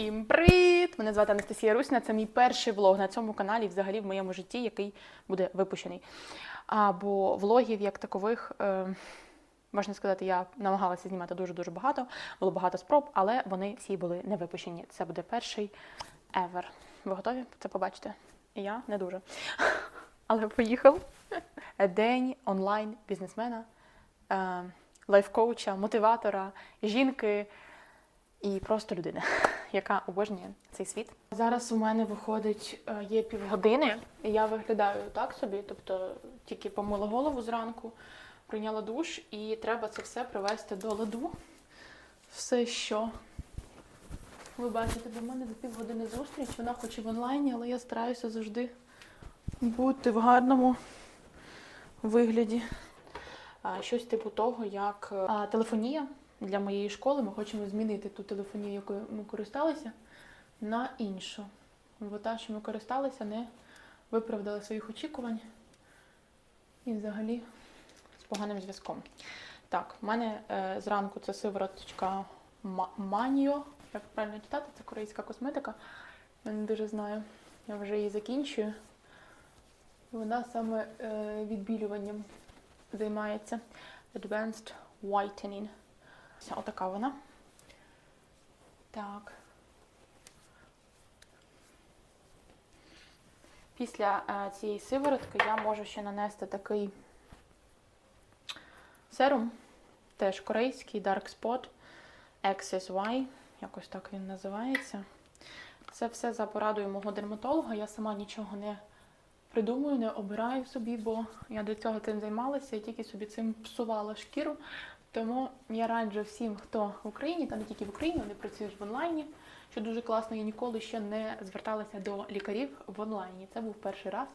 Всім привіт! Мене звати Анастасія Русіна. Це мій перший влог на цьому каналі, взагалі в моєму житті, який буде випущений. А, бо влогів як такових, е, можна сказати, я намагалася знімати дуже-дуже багато, було багато спроб, але вони всі були не випущені. Це буде перший ever. Ви готові це побачити? Я не дуже. Але поїхав. День онлайн бізнесмена, е, лайфкоуча, мотиватора, жінки і просто людини, яка обожнює цей світ. Зараз у мене виходить е, є півгодини, і я виглядаю так собі, тобто тільки помила голову зранку, прийняла душ, і треба це все привести до ладу. Все, що ви бачите, до мене за півгодини зустріч, вона хоч і в онлайні, але я стараюся завжди бути в гарному вигляді. Щось типу того, як телефонія для моєї школи. Ми хочемо змінити ту телефонію, якою ми користалися, на іншу. Бо та, що ми користалися, не виправдала своїх очікувань і взагалі з поганим зв'язком. Так, в мене е, зранку це сивороточка Маніо. Як правильно читати, це корейська косметика. Я не дуже знаю. Я вже її закінчую. Вона саме е, відбілюванням займається. Advanced Whitening. Отака вона. Так. Після е, цієї сиворотки я можу ще нанести такий серум, теж корейський Dark Spot XSY, якось так він називається. Це все за порадою мого дерматолога. Я сама нічого не придумую, не обираю собі, бо я до цього цим займалася і тільки собі цим псувала шкіру. Тому я раджу всім, хто в Україні, та не тільки в Україні, вони працюють в онлайні. Що дуже класно, я ніколи ще не зверталася до лікарів в онлайні. Це був перший раз.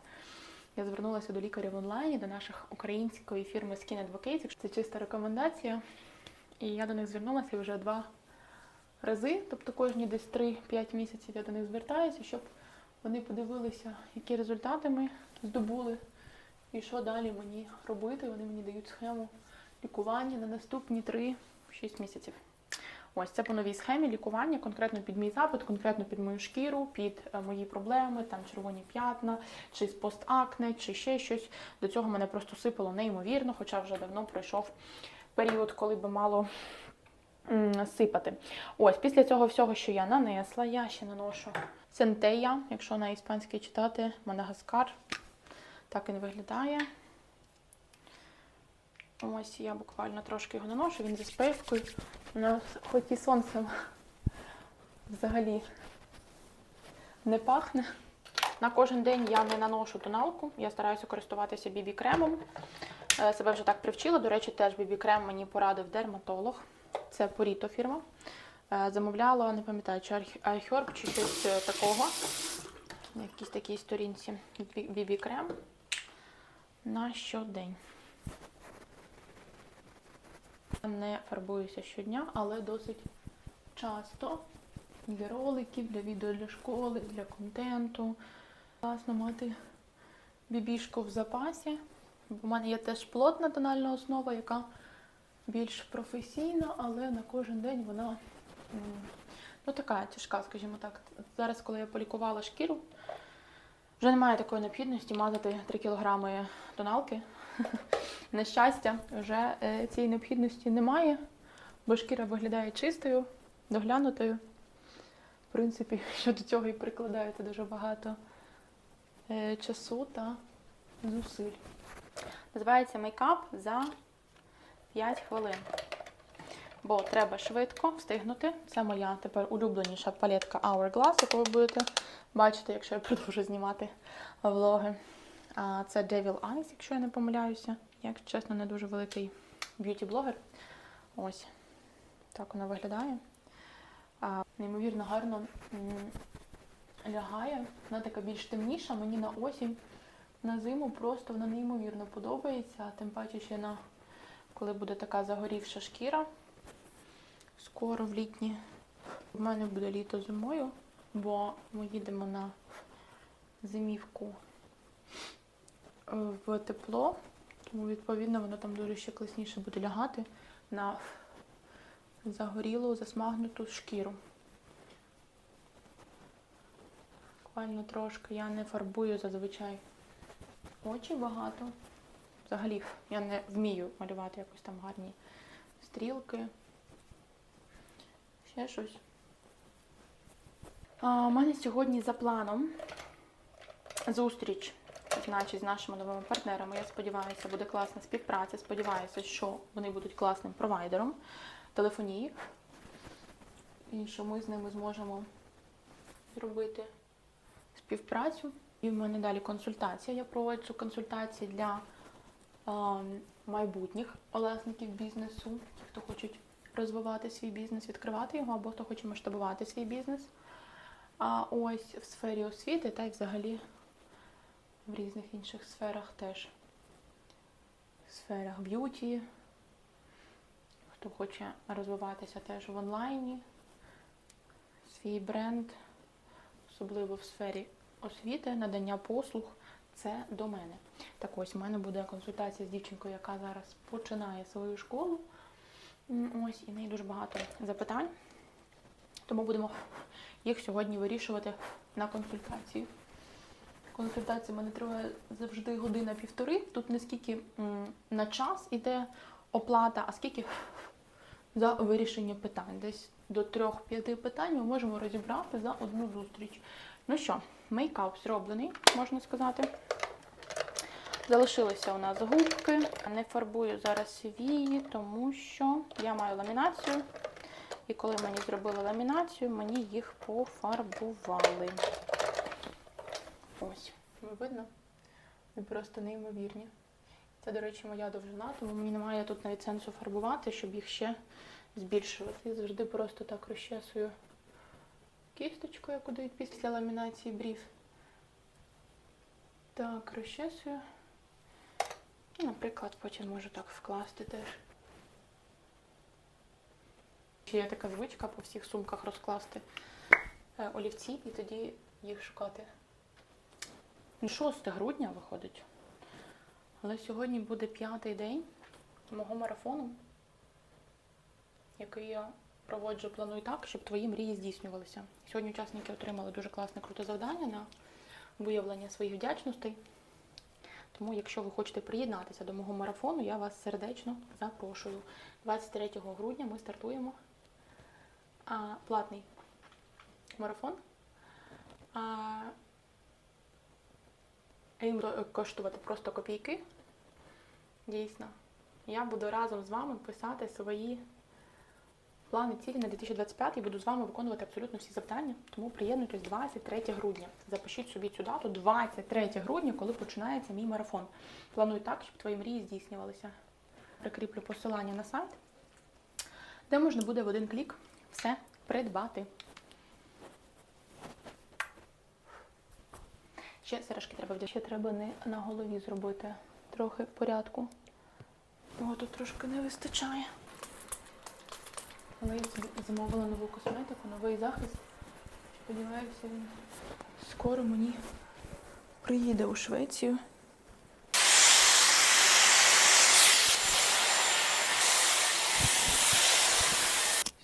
Я звернулася до лікаря в онлайні, до наших української фірми Skin Advocates. Це чиста рекомендація. І я до них звернулася вже два рази. Тобто кожні десь 3-5 місяців я до них звертаюся, щоб вони подивилися, які результати ми здобули і що далі мені робити. Вони мені дають схему лікування на наступні 3-6 місяців. Ось це по новій схемі лікування, конкретно під мій запит, конкретно під мою шкіру, під е, мої проблеми, там червоні п'ятна, чи з постакне, чи ще щось. До цього мене просто сипало неймовірно, хоча вже давно пройшов період, коли би мало сипати. Ось, після цього всього, що я нанесла, я ще наношу Сентея, якщо на іспанській читати, Мадагаскар. Так він виглядає. Ось я буквально трошки його наношу, він зі нас хоч і сонцем взагалі не пахне. На кожен день я не наношу тоналку, я стараюся користуватися бібі-кремом. Е, Себе вже так привчила. До речі, теж бібі-крем мені порадив дерматолог. Це Поріто фірма. Е, Замовляла, не пам'ятаю, чи iHerb, чи щось е, такого. На якійсь такій сторінці бібі-крем на щодень. Не фарбуюся щодня, але досить часто для роликів, для відео для школи, для контенту. Класно мати бібішку в запасі. В мене є теж плотна тональна основа, яка більш професійна, але на кожен день вона ну, така тяжка, скажімо так. Зараз, коли я полікувала шкіру, вже немає такої необхідності мазати 3 кілограми тоналки. На щастя, вже е, цієї необхідності немає, бо шкіра виглядає чистою, доглянутою. В принципі, щодо цього і прикладається дуже багато е, часу та зусиль. Називається мейкап за 5 хвилин. Бо треба швидко встигнути. Це моя тепер улюбленіша палетка Hourglass, яку ви будете бачити, якщо я продовжу знімати влоги. Це Devil Eyes, якщо я не помиляюся. Я, Якщо чесно, не дуже великий б'юті-блогер. Ось так вона виглядає. А, Неймовірно гарно лягає. Вона така більш темніша. Мені на осінь, на зиму просто вона неймовірно подобається. Тим паче ще на коли буде така загорівша шкіра. Скоро в літні. У мене буде літо зимою, бо ми їдемо на зимівку е, в тепло, тому відповідно воно там дуже ще класніше буде лягати на загорілу, засмагнуту шкіру. буквально трошки. Я не фарбую зазвичай очі багато. Взагалі, я не вмію малювати якось там гарні стрілки. Ще щось. У мене сьогодні за планом зустріч, значить, з нашими новими партнерами. Я сподіваюся, буде класна співпраця. Сподіваюся, що вони будуть класним провайдером телефонії. І що ми з ними зможемо зробити співпрацю. І в мене далі консультація. Я проводжу консультації для а, майбутніх власників бізнесу, ті, хто хочуть розвивати свій бізнес, відкривати його, або хто хоче масштабувати свій бізнес. А ось в сфері освіти та й взагалі в різних інших сферах теж. В сферах б'юті, хто хоче розвиватися теж в онлайні, свій бренд, особливо в сфері освіти, надання послуг, це до мене. Так ось у мене буде консультація з дівчинкою, яка зараз починає свою школу. Ось, і в неї дуже багато запитань. Тому будемо їх сьогодні вирішувати на консультації. Консультація мене триває завжди година-півтори. Тут не скільки на час іде оплата, а скільки за вирішення питань. Десь до трьох-п'яти питань ми можемо розібрати за одну зустріч. Ну що, мейкап зроблений, можна сказати. Залишилися у нас губки. Не фарбую зараз вії, тому що я маю ламінацію. І коли мені зробили ламінацію, мені їх пофарбували. Ось, видно? Вони просто неймовірні. Це, до речі, моя довжина, тому мені немає тут навіть сенсу фарбувати, щоб їх ще збільшувати. Я завжди просто так розчесую кісточкою, куди після ламінації брів. Так, розчесую. Наприклад, потім можу так вкласти теж. Ще є така звичка по всіх сумках розкласти е, олівці і тоді їх шукати. 6 грудня виходить. Але сьогодні буде п'ятий день мого марафону, який я проводжу, планую так, щоб твої мрії здійснювалися. Сьогодні учасники отримали дуже класне круте завдання на виявлення своїх вдячностей. Тому, якщо ви хочете приєднатися до мого марафону, я вас сердечно запрошую. 23 грудня ми стартуємо а, платний марафон. А, він буде коштувати просто копійки. Дійсно. Я буду разом з вами писати свої плани цілі на 2025 і буду з вами виконувати абсолютно всі завдання. Тому приєднуйтесь 23 грудня. Запишіть собі цю дату 23 грудня, коли починається мій марафон. Планую так, щоб твої мрії здійснювалися. Прикріплю посилання на сайт, де можна буде в один клік все придбати. Ще сережки треба вдягти. Ще треба не на голові зробити трохи порядку. О, тут трошки не вистачає. Але я замовила нову косметику, новий захист. Сподіваюся, він скоро мені приїде у Швецію.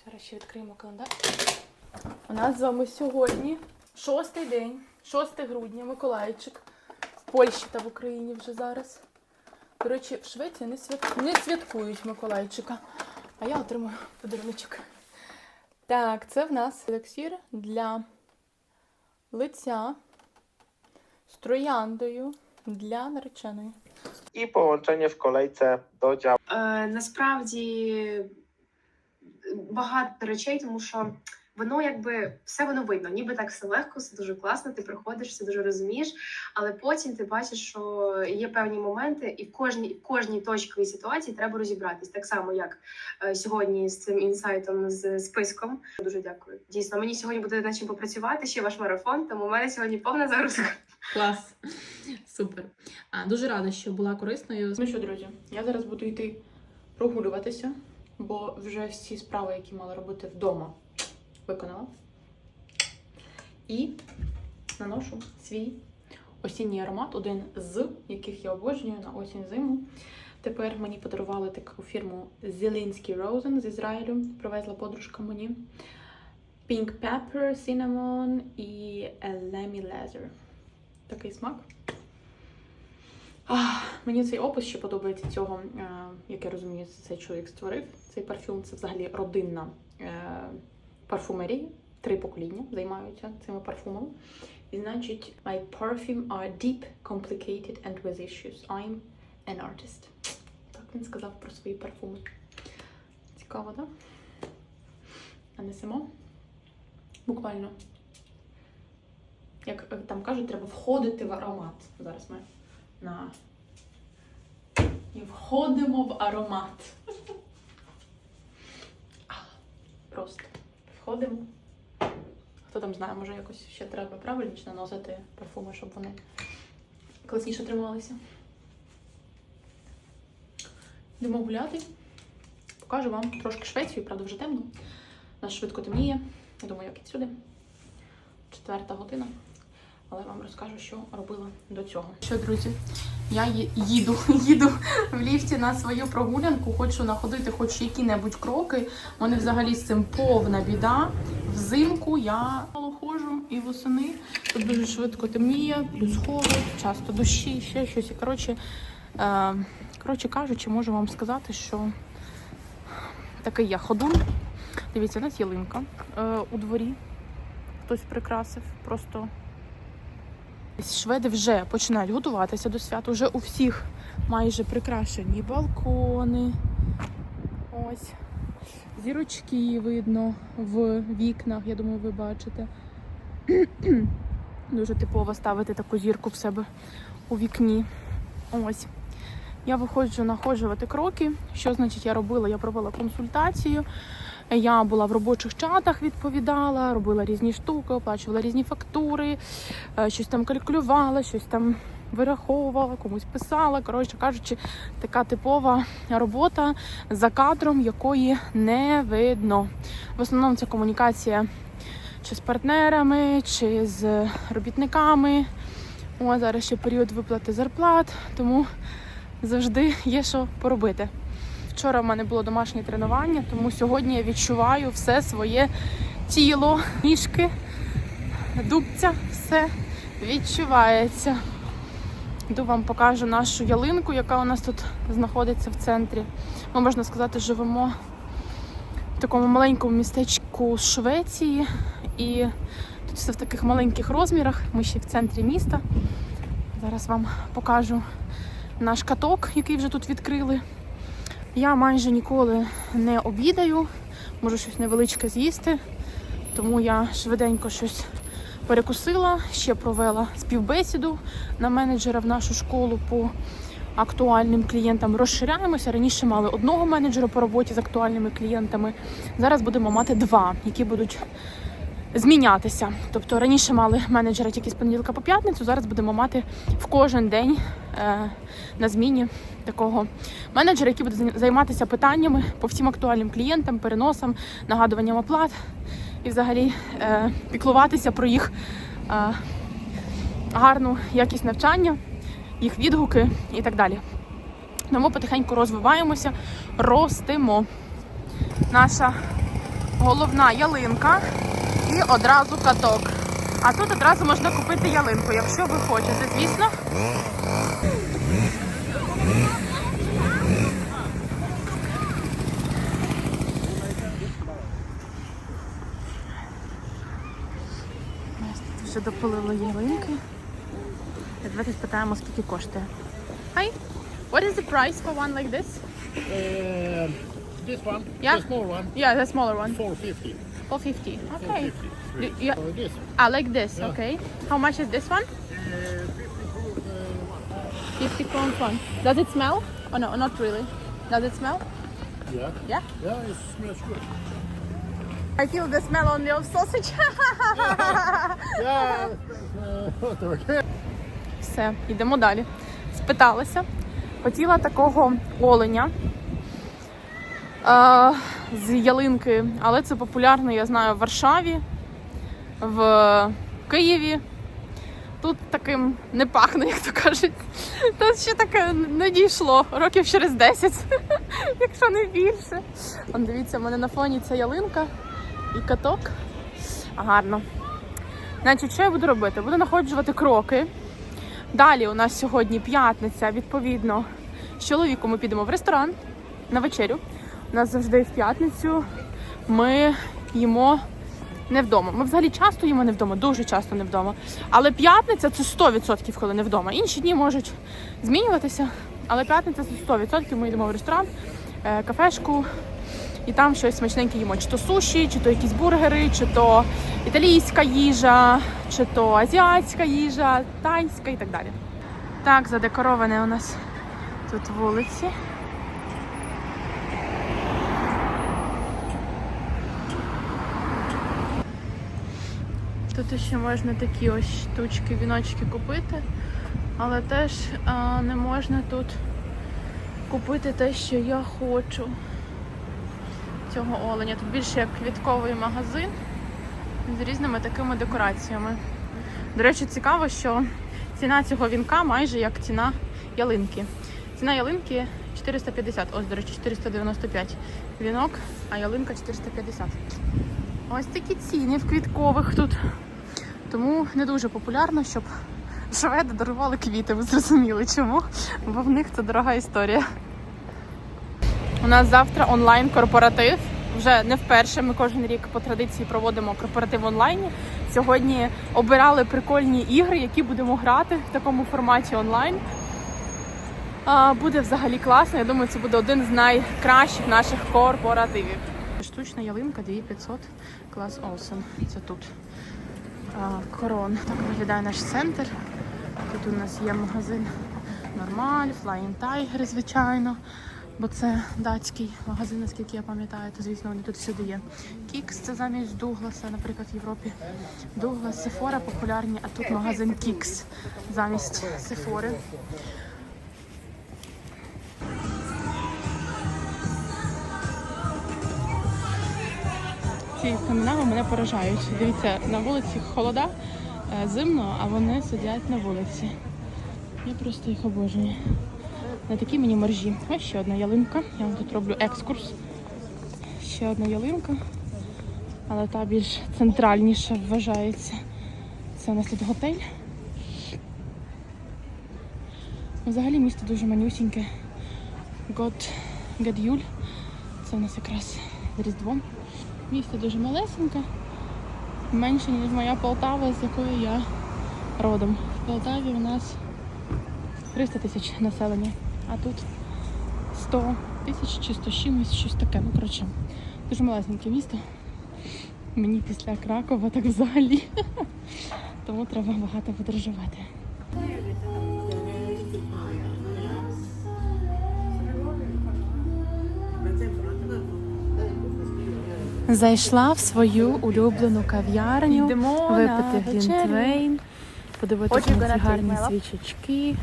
Зараз ще відкриємо календар. У нас з вами сьогодні шостий день, 6 грудня, Миколайчик. В Польщі та в Україні вже зараз. До речі, в Швеції не, свят... не святкують Миколайчика, а я отримую подаруночок. Так, це в нас елексір для лиця з трояндою для нареченої. i połączenie w kolejce do działu. Е, насправді багато речей, тому що воно якби все воно видно, ніби так все легко, все дуже класно. Ти приходиш, все дуже розумієш, але потім ти бачиш, що є певні моменти, і в кожній в кожній точковій ситуації треба розібратись. Так само, як е, сьогодні з цим інсайтом з списком. Дуже дякую. Дійсно, мені сьогодні буде над чим попрацювати. Ще ваш марафон, тому у мене сьогодні повна загрузка. Клас. Супер. А, дуже рада, що була корисною. Ну що, друзі, я зараз буду йти прогулюватися, бо вже всі справи, які мала робити вдома, виконала. І наношу свій осінній аромат, один з яких я обожнюю на осінь зиму. Тепер мені подарували таку фірму Зелінський Розен з Ізраїлю. Привезла подружка мені. Pink Pepper, Cinnamon і Lemmy Leather. Такий смак. Ах, мені цей опис ще подобається цього, е, як я розумію, цей чоловік створив. Цей парфюм це взагалі родинна парфумерія. Три покоління займаються цими парфумами. І значить, my perfume are deep, complicated and with issues. I'm an artist. Так він сказав про свої парфуми. Цікаво, так? А несемо? Буквально. Як там кажуть, треба входити в аромат. Зараз ми на. І входимо в аромат. Просто входимо. Хто там знає, може якось ще треба правильніше наносити парфуми, щоб вони класніше трималися. Йдемо гуляти. Покажу вам трошки Швецію, правда, вже темно. Нас швидко темніє. Я думаю, як і сюди. Четверта година. Але вам розкажу, що робила до цього. Що, друзі, я їду, їду в ліфті на свою прогулянку, хочу находити хоч які-небудь кроки. У мене взагалі з цим повна біда. Взимку я мало ходжу і восени. Тут дуже швидко темніє, плюс холод, часто дощі, ще щось. І коротше, е, коротше кажучи, можу вам сказати, що такий я ходун. Дивіться, у нас ялинка е, у дворі. Хтось прикрасив. Просто шведи вже починають готуватися до свята. Вже у всіх майже прикрашені балкони. Ось. Зірочки видно в вікнах, я думаю, ви бачите. Дуже типово ставити таку зірку в себе у вікні. Ось. Я виходжу находжувати кроки. Що значить я робила? Я провела консультацію. Я була в робочих чатах, відповідала, робила різні штуки, оплачувала різні фактури, е, щось там калькулювала, щось там вираховувала, комусь писала. Коротше кажучи, така типова робота за кадром, якої не видно. В основному це комунікація чи з партнерами, чи з робітниками. О, зараз ще період виплати зарплат, тому завжди є що поробити. Вчора в мене було домашнє тренування, тому сьогодні я відчуваю все своє тіло, ніжки, дубця, все відчувається. Йду вам покажу нашу ялинку, яка у нас тут знаходиться в центрі. Ми, можна сказати, живемо в такому маленькому містечку Швеції. І тут все в таких маленьких розмірах. Ми ще в центрі міста. Зараз вам покажу наш каток, який вже тут відкрили. Я майже ніколи не обідаю, можу щось невеличке з'їсти, тому я швиденько щось перекусила, ще провела співбесіду на менеджера в нашу школу по актуальним клієнтам. Розширяємося. Раніше мали одного менеджера по роботі з актуальними клієнтами. Зараз будемо мати два, які будуть змінятися. Тобто раніше мали менеджера тільки з понеділка по п'ятницю. Зараз будемо мати в кожен день е, на зміні такого менеджера, який буде займатися питаннями по всім актуальним клієнтам, переносам, нагадуванням оплат і взагалі е, піклуватися про їх е, гарну якість навчання, їх відгуки і так далі. Тому потихеньку розвиваємося, ростемо. Наша головна ялинка і одразу каток. А тут одразу можна купити ялинку, якщо ви хочете, звісно. Тут вже допалили ялинки. Давайте спитаємо, скільки коштує. Hi, what is the price for one like this? Uh, this one, Yeah. the small one, Yeah, the smaller one. 450. 450. Okay. 450. Do- yeah. So this one, Ah, like this, Yeah. okay. How much is this one? uh, 50 crores, uh, 50 crowns one. Does it smell? Oh no, not really. Does it smell? yeah, Yeah. yeah, it smells good. I feel the smell on the sausage. Yeah, uh, okay. Все, йдемо далі. Спиталася. Хотіла такого оленя е, з ялинки, але це популярно, я знаю, в Варшаві, в Києві. Тут таким не пахне, як то кажуть. Тут ще таке не дійшло років через 10, якщо не більше. Он дивіться, в мене на фоні ця ялинка і каток. Гарно. Значить, що я буду робити? Буду знаходжувати кроки. Далі у нас сьогодні п'ятниця, відповідно, з чоловіком ми підемо в ресторан на вечерю. Нас завжди в п'ятницю ми їмо не вдома. Ми взагалі часто їмо не вдома, дуже часто не вдома. Але п'ятниця це 100% коли не вдома. Інші дні можуть змінюватися, але п'ятниця це 100% ми йдемо в ресторан, е, кафешку, і там щось смачненьке їмо. Чи то суші, чи то якісь бургери, чи то італійська їжа, чи то азіатська їжа, тайська і так далі. Так, задекороване у нас тут вулиці. Тут ще можна такі ось штучки, віночки купити, але теж а, не можна тут купити те, що я хочу цього оленя. Тут більше як квітковий магазин з різними такими декораціями. До речі, цікаво, що ціна цього вінка майже як ціна ялинки. Ціна ялинки 450, ось, до речі, 495 вінок, а ялинка 450. Ось такі ціни в квіткових тут. Тому не дуже популярно, щоб шведи дарували квіти. Ви зрозуміли чому? Бо в них це дорога історія. У нас завтра онлайн корпоратив. Вже не вперше. Ми кожен рік по традиції проводимо корпоратив онлайні. Сьогодні обирали прикольні ігри, які будемо грати в такому форматі онлайн. Буде взагалі класно. Я думаю, це буде один з найкращих наших корпоративів. Штучна ялинка 2500 клас Олсен. Це тут. Корон. Так виглядає наш центр. Тут у нас є магазин Нормаль, Flying Tiger, звичайно. Бо це датський магазин, наскільки я пам'ятаю, то звісно вони тут всюди є. Кікс це замість Дугласа, наприклад, в Європі. Дуглас, Сефора популярні, а тут магазин Кікс замість Сефори. Ці камінами мене поражають. Дивіться, на вулиці холода, е, зимно, а вони сидять на вулиці. Я просто їх обожнюю. На такі мені моржі. Ось ще одна ялинка. Я вам тут роблю екскурс. Ще одна ялинка, але та більш центральніша вважається. Це у нас тут готель. Взагалі місто дуже манюсіньке. Год Гадюль. Це у нас якраз з Різдвом. Місто дуже малесеньке, менше, ніж моя Полтава, з якої я родом. В Полтаві у нас 300 тисяч населення, а тут 100 тисяч чи 100 чимось, щось таке. Ну, коротше, дуже малесеньке місто. Мені після Кракова так взагалі. Тому треба багато подорожувати. Зайшла в свою улюблену кав'ярню, випити глінтвейн, подивитися на ці гарні свічечки.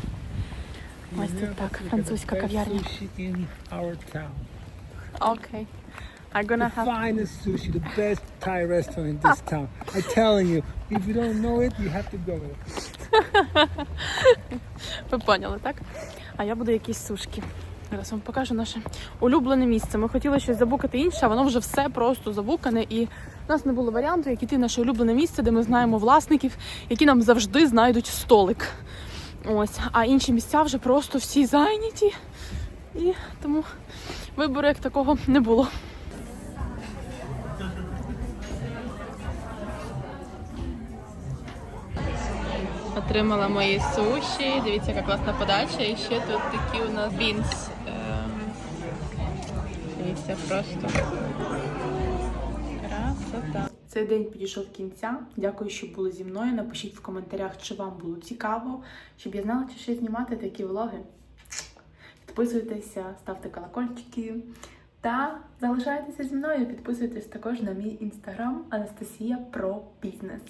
Ось тут так, французька кав'ярня. Окей. I'm gonna The have... finest sushi, the best Thai restaurant in this town. I'm telling you, if you don't know it, you have to go there. Ви поняли, так? А я буду якісь сушки. Зараз вам покажу наше улюблене місце. Ми хотіли щось забукати інше, а воно вже все просто забукане. І в нас не було варіанту, як іти наше улюблене місце, де ми знаємо власників, які нам завжди знайдуть столик. Ось, а інші місця вже просто всі зайняті. І тому вибору як такого не було. Отримала мої суші. Дивіться, яка класна подача. І ще тут такі у нас бінс. Ем, просто. Цей день підійшов кінця. Дякую, що були зі мною. Напишіть в коментарях, чи вам було цікаво, щоб я знала, чи ще знімати такі влоги. Підписуйтеся, ставте колокольчики та залишайтеся зі мною. Підписуйтесь також на мій інстаграм Анастасія про бізнес.